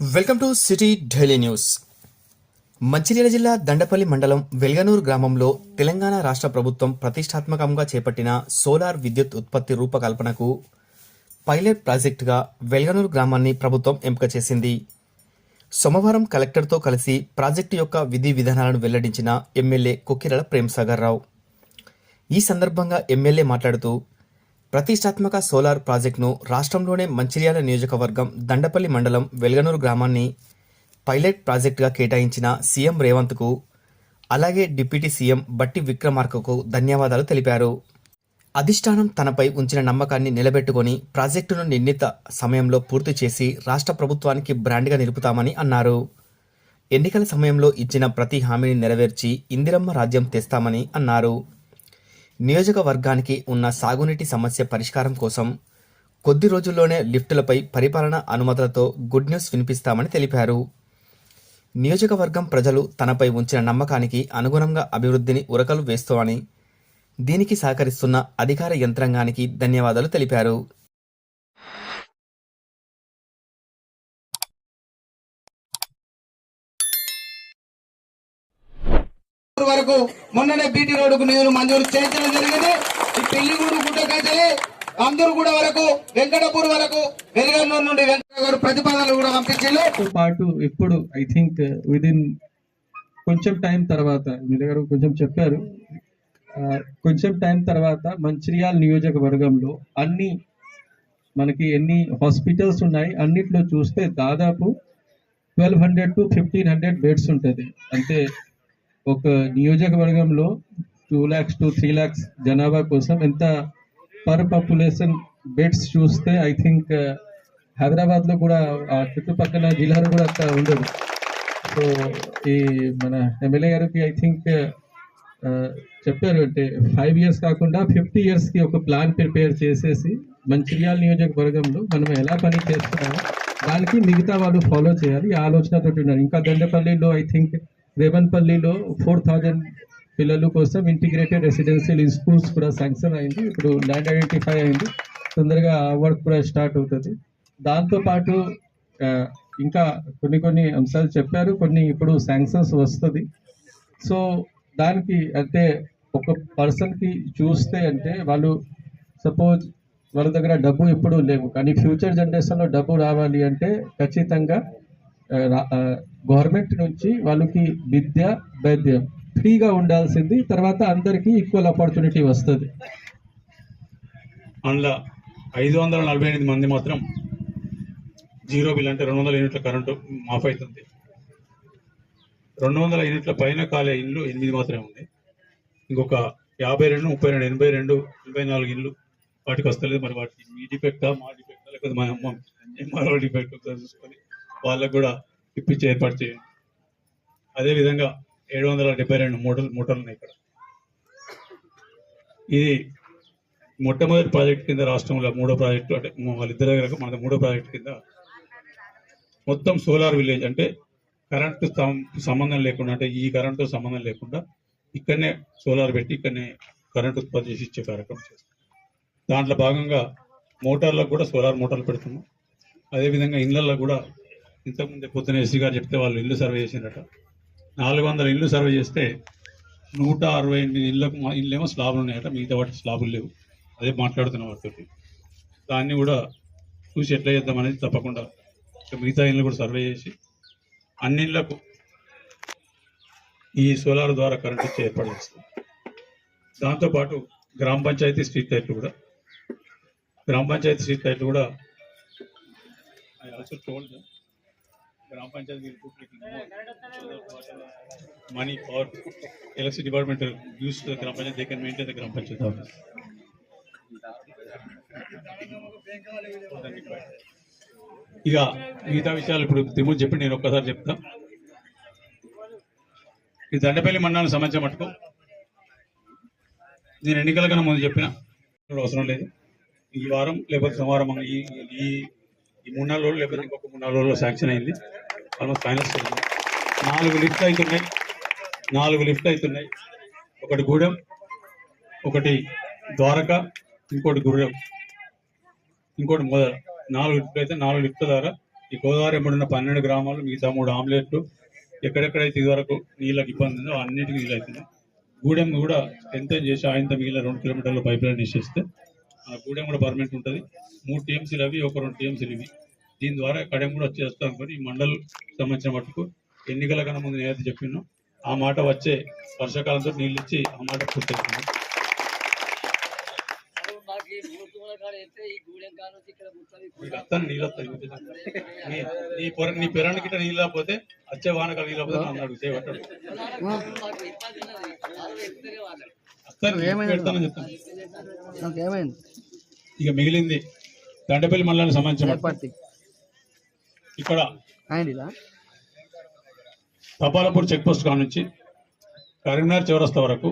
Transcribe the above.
Welcome to city Delhi news. Mancherial జిల్లా దండపల్లి మండలం వెల్గనూరు గ్రామంలో తెలంగాణ రాష్ట్ర ప్రభుత్వం ప్రతిష్టాత్మకంగా చేపట్టిన సోలార్ విద్యుత్ ఉత్పత్తి రూపకల్పనకు పైలట్ ప్రాజెక్టుగా వెల్గనూరు గ్రామాన్ని ప్రభుత్వం ఎంపిక చేసింది. సోమవారం కలెక్టర్తో కలిసి ప్రాజెక్టు యొక్క విధి విధానాలను వెల్లడించిన ఎమ్మెల్యే కొక్కిరల ప్రేమ్సాగర్ రావు ఈ సందర్భంగా ఎమ్మెల్యే మాట్లాడుతూ ప్రతిష్టాత్మక సోలార్ ప్రాజెక్టును రాష్ట్రంలోనే మంచిర్యాల నియోజకవర్గం దండపల్లి మండలం వెల్గనూరు గ్రామాన్ని పైలట్ ప్రాజెక్టుగా కేటాయించిన సీఎం రేవంత్కు అలాగే డిప్యూటీ సీఎం బట్టి విక్రమార్కకు ధన్యవాదాలు తెలిపారు. అధిష్టానం తనపై ఉంచిన నమ్మకాన్ని నిలబెట్టుకొని ప్రాజెక్టును నిర్ణీత సమయంలో పూర్తి చేసి రాష్ట్ర ప్రభుత్వానికి బ్రాండ్గా నిలుపుతామని అన్నారు. ఎన్నికల సమయంలో ఇచ్చిన ప్రతి హామీని నెరవేర్చి ఇందిరమ్మ రాజ్యం తెస్తామని అన్నారు. నియోజకవర్గానికి ఉన్న సాగునీటి సమస్య పరిష్కారం కోసం కొద్ది రోజుల్లోనే లిఫ్టులపై పరిపాలన అనుమతులతో గుడ్ న్యూస్ వినిపిస్తామని తెలిపారు. నియోజకవర్గం ప్రజలు తనపై ఉంచిన నమ్మకానికి అనుగుణంగా అభివృద్ధిని ఉరకలు వేస్తామని దీనికి సహకరిస్తున్న అధికార యంత్రాంగానికి ధన్యవాదాలు తెలిపారు. వరకు మొన్ననే బీటీ రోడ్డుకు నిధులు మంజూరు చేయించడం జరిగింది. ఈ పెళ్ళిగూడు గుడ్డకైతే అందరూ కూడా వరకు వెంకటపూర్ వరకు వెలుగన్నూరు నుండి వెంకట ప్రతిపాదనలు కూడా పంపించారు పాటు ఇప్పుడు ఐ థింక్ విదిన్ కొంచెం టైం తర్వాత మీ దగ్గర కొంచెం చెప్పారు. కొంచెం టైం తర్వాత మంచిర్యాల నియోజకవర్గంలో అన్ని మనకి ఎన్ని హాస్పిటల్స్ ఉన్నాయి అన్నిట్లో చూస్తే దాదాపు twelve hundred to fifteen hundred beds ఉంటుంది. అంటే ఒక నియోజకవర్గంలో two lakhs to three lakhs జనాభా కోసం ఎంత పర్ పాపులేషన్ బెడ్స్ చూస్తే ఐ థింక్ uh, హైదరాబాద్లో కూడా ఆ చుట్టుపక్కల జిల్లాలో కూడా అంత ఉండదు సో ఈ మన ఎమ్మెల్యే గారికి ఐ థింక్ uh, చెప్పారు అంటే ఫైవ్ ఇయర్స్ కాకుండా ఫిఫ్టీ ఇయర్స్కి ఒక ప్లాన్ ప్రిపేర్ చేసేసి మంచిర్యాల నియోజకవర్గంలో మనం ఎలా పని చేస్తున్నామో దానికి మిగతా వాళ్ళు ఫాలో చేయాలి ఈ ఉన్నారు. ఇంకా దండపల్లిలో ఐ థింక్ రేవన్పల్లిలో ఫోర్ థౌజండ్ పిల్లల కోసం ఇంటిగ్రేటెడ్ రెసిడెన్షియల్ స్కూల్స్ కూడా శాంక్షన్ అయింది. ఇప్పుడు ల్యాండ్ ఐడెంటిఫై అయింది. తొందరగా ఆ వర్క్ కూడా స్టార్ట్ అవుతుంది. దాంతో పాటు ఇంకా కొన్ని కొన్ని అంశాలు చెప్పారు. కొన్ని ఇప్పుడు శాంక్షన్స్ వస్తుంది. సో దానికి అంటే ఒక పర్సన్కి చూస్తే అంటే వాళ్ళు సపోజ్ వాళ్ళ దగ్గర డబ్బు ఎప్పుడు లేవు. కానీ ఫ్యూచర్ జనరేషన్లో డబ్బు రావాలి అంటే ఖచ్చితంగా గవర్నమెంట్ నుంచి వాళ్ళకి విద్య వైద్యం ఫ్రీగా ఉండాల్సింది. తర్వాత అందరికీ ఈక్వల్ ఆపర్చునిటీ వస్తుంది. అందులో ఐదు వందల నలభై ఎనిమిది మంది మాత్రం జీరో బిల్ అంటే రెండు వందల యూనిట్ల కరెంటు మాఫ్ అవుతుంది రెండు వందల యూనిట్ల పైన కాలే ఇండ్లు ఎనిమిది మాత్రమే ఉంది. ఇంకొక యాభై రెండు ముప్పై రెండు ఎనభై రెండు ఎనభై నాలుగు ఇండ్లు వాటికి వస్తలేదు. మరి వాటికి మీ డిఫెక్టా మా డిఫెక్టా లేకపోతే మా అమ్మ ఎంఆర్ఓ డిఫెక్ట్ ఒకసారి చూసుకొని వాళ్ళకు కూడా ఇప్పించి ఏర్పాటు చేయండి. అదేవిధంగా ఏడు వందల డెబ్బై రెండు మూటలు మూటలు ఉన్నాయి ఇక్కడ. ఇది మొట్టమొదటి ప్రాజెక్ట్ కింద రాష్ట్రంలో మూడో ప్రాజెక్టు అంటే మ- వాళ్ళిద్దరి దగ్గర మన మూడో ప్రాజెక్ట్ కింద మొత్తం సోలార్ విలేజ్ అంటే కరెంటు సంబంధం లేకుండా అంటే ఈ కరెంటు సంబంధం లేకుండా ఇక్కడనే సోలార్ పెట్టి ఇక్కడనే కరెంట్ ఉత్పత్తి చేసి ఇచ్చే కార్యక్రమం చేస్తాం. దాంట్లో భాగంగా మోటార్లకు కూడా సోలార్ మోటార్లు పెడుతున్నాం. అదేవిధంగా ఇళ్ళల్లో కూడా ఇంతకుముందే పొద్దున ఎస్సీ గారు చెప్తే వాళ్ళు ఇల్లు సర్వే చేసినట నాలుగు వందల ఇల్లు సర్వే చేస్తే నూట అరవై ఎనిమిది ఇళ్ళకు ఇల్లేమో స్లాబులు ఉన్నాయట మిగతా వాటి స్లాబులు లేవు. అదే మాట్లాడుతున్నాం వాటితోటి దాన్ని కూడా చూసి ఎట్లా చేద్దాం అనేది తప్పకుండా మిగతా ఇళ్ళు కూడా సర్వే చేసి అన్ని ఇళ్ళకు ఈ సోలార్ ద్వారా కరెంట్ ఇచ్చే ఏర్పాటు చేస్తాం. దాంతోపాటు గ్రామ పంచాయతీ స్ట్రీట్ లైట్లు కూడా. గ్రామ పంచాయతీ స్ట్రీట్ లైట్లు కూడా I gram panchayat money put electricity department use that gram panchayat they can maintain the గ్రామ పంచాయతీ ఆఫీస్ ఇక మిగతా విషయాలు ఇప్పుడు తిమ్ము చెప్పి నేను ఒక్కసారి చెప్తా. ఈ దండపల్లి మండలం సంబంధించిన మటుకు. నేను ఎన్నికల కన్నా ముందు చెప్పిన అవసరం లేదు. ఈ వారం లేకపోతే సోమవారం ఈ ఈ మూడు నాలుగు రోజులు లేకపోతే ఇంకొక మూడు నాలుగు రోజులు శాంక్షన్ అయింది. ఆల్మోస్ట్ ఫైనల్స్ నాలుగు లిఫ్ట్ అవుతున్నాయి. నాలుగు లిఫ్ట్ అవుతున్నాయి. ఒకటి గూడెం ఒకటి ద్వారక ఇంకోటి గుర్రం ఇంకోటి మొదల నాలుగు లిఫ్ట్లు అయితే నాలుగు లిఫ్ట్ల ద్వారా ఈ గోదావరి ఎంబడిన పన్నెండు గ్రామాలు మిగతా మూడు ఆమ్లెట్లు ఎక్కడెక్కడైతే ఇదివరకు నీళ్ళకి ఇబ్బంది ఉందో అన్నిటికీ నీళ్ళు అవుతుంది గూడెం కూడా ఎంత చేసి ఆయనతో మిగిలిన రెండు కిలోమీటర్ల పైప్ లైన్ వేసేస్తే గూడెం కూడా పర్మనెంట్ ఉంటుంది. మూడు టీఎంసీలు అవి ఒక రెండు టీఎంసీలు ఇవి. దీని ద్వారా కడెం కూడా వచ్చేస్తాం అనుకుని ఈ మండల్ సంబంధించిన మటుకు ఎన్నికల కన్నా ముందు నేనైతే చెప్పినో ఆ మాట వచ్చే వర్షాకాలంతో నీళ్ళు ఇచ్చి ఆ మాట అత్తాను నీళ్ళు వస్తాయి. నీ పొర నీ పెరానికి నీళ్ళు రాకపోతే వచ్చే వానకాల నీళ్ళు రాకపోతే నన్ను అడుగు. చేయబట్టాడు వాళ్ళు చెప్తేనే. పెడతానని ఇక మిగిలింది దండపల్లి మండలానికి సంబంధించిన ఇక్కడ తపాలపూర్ చెక్ పోస్ట్ కాడ నుంచి కరీంనగర్ చౌరస్తా వరకు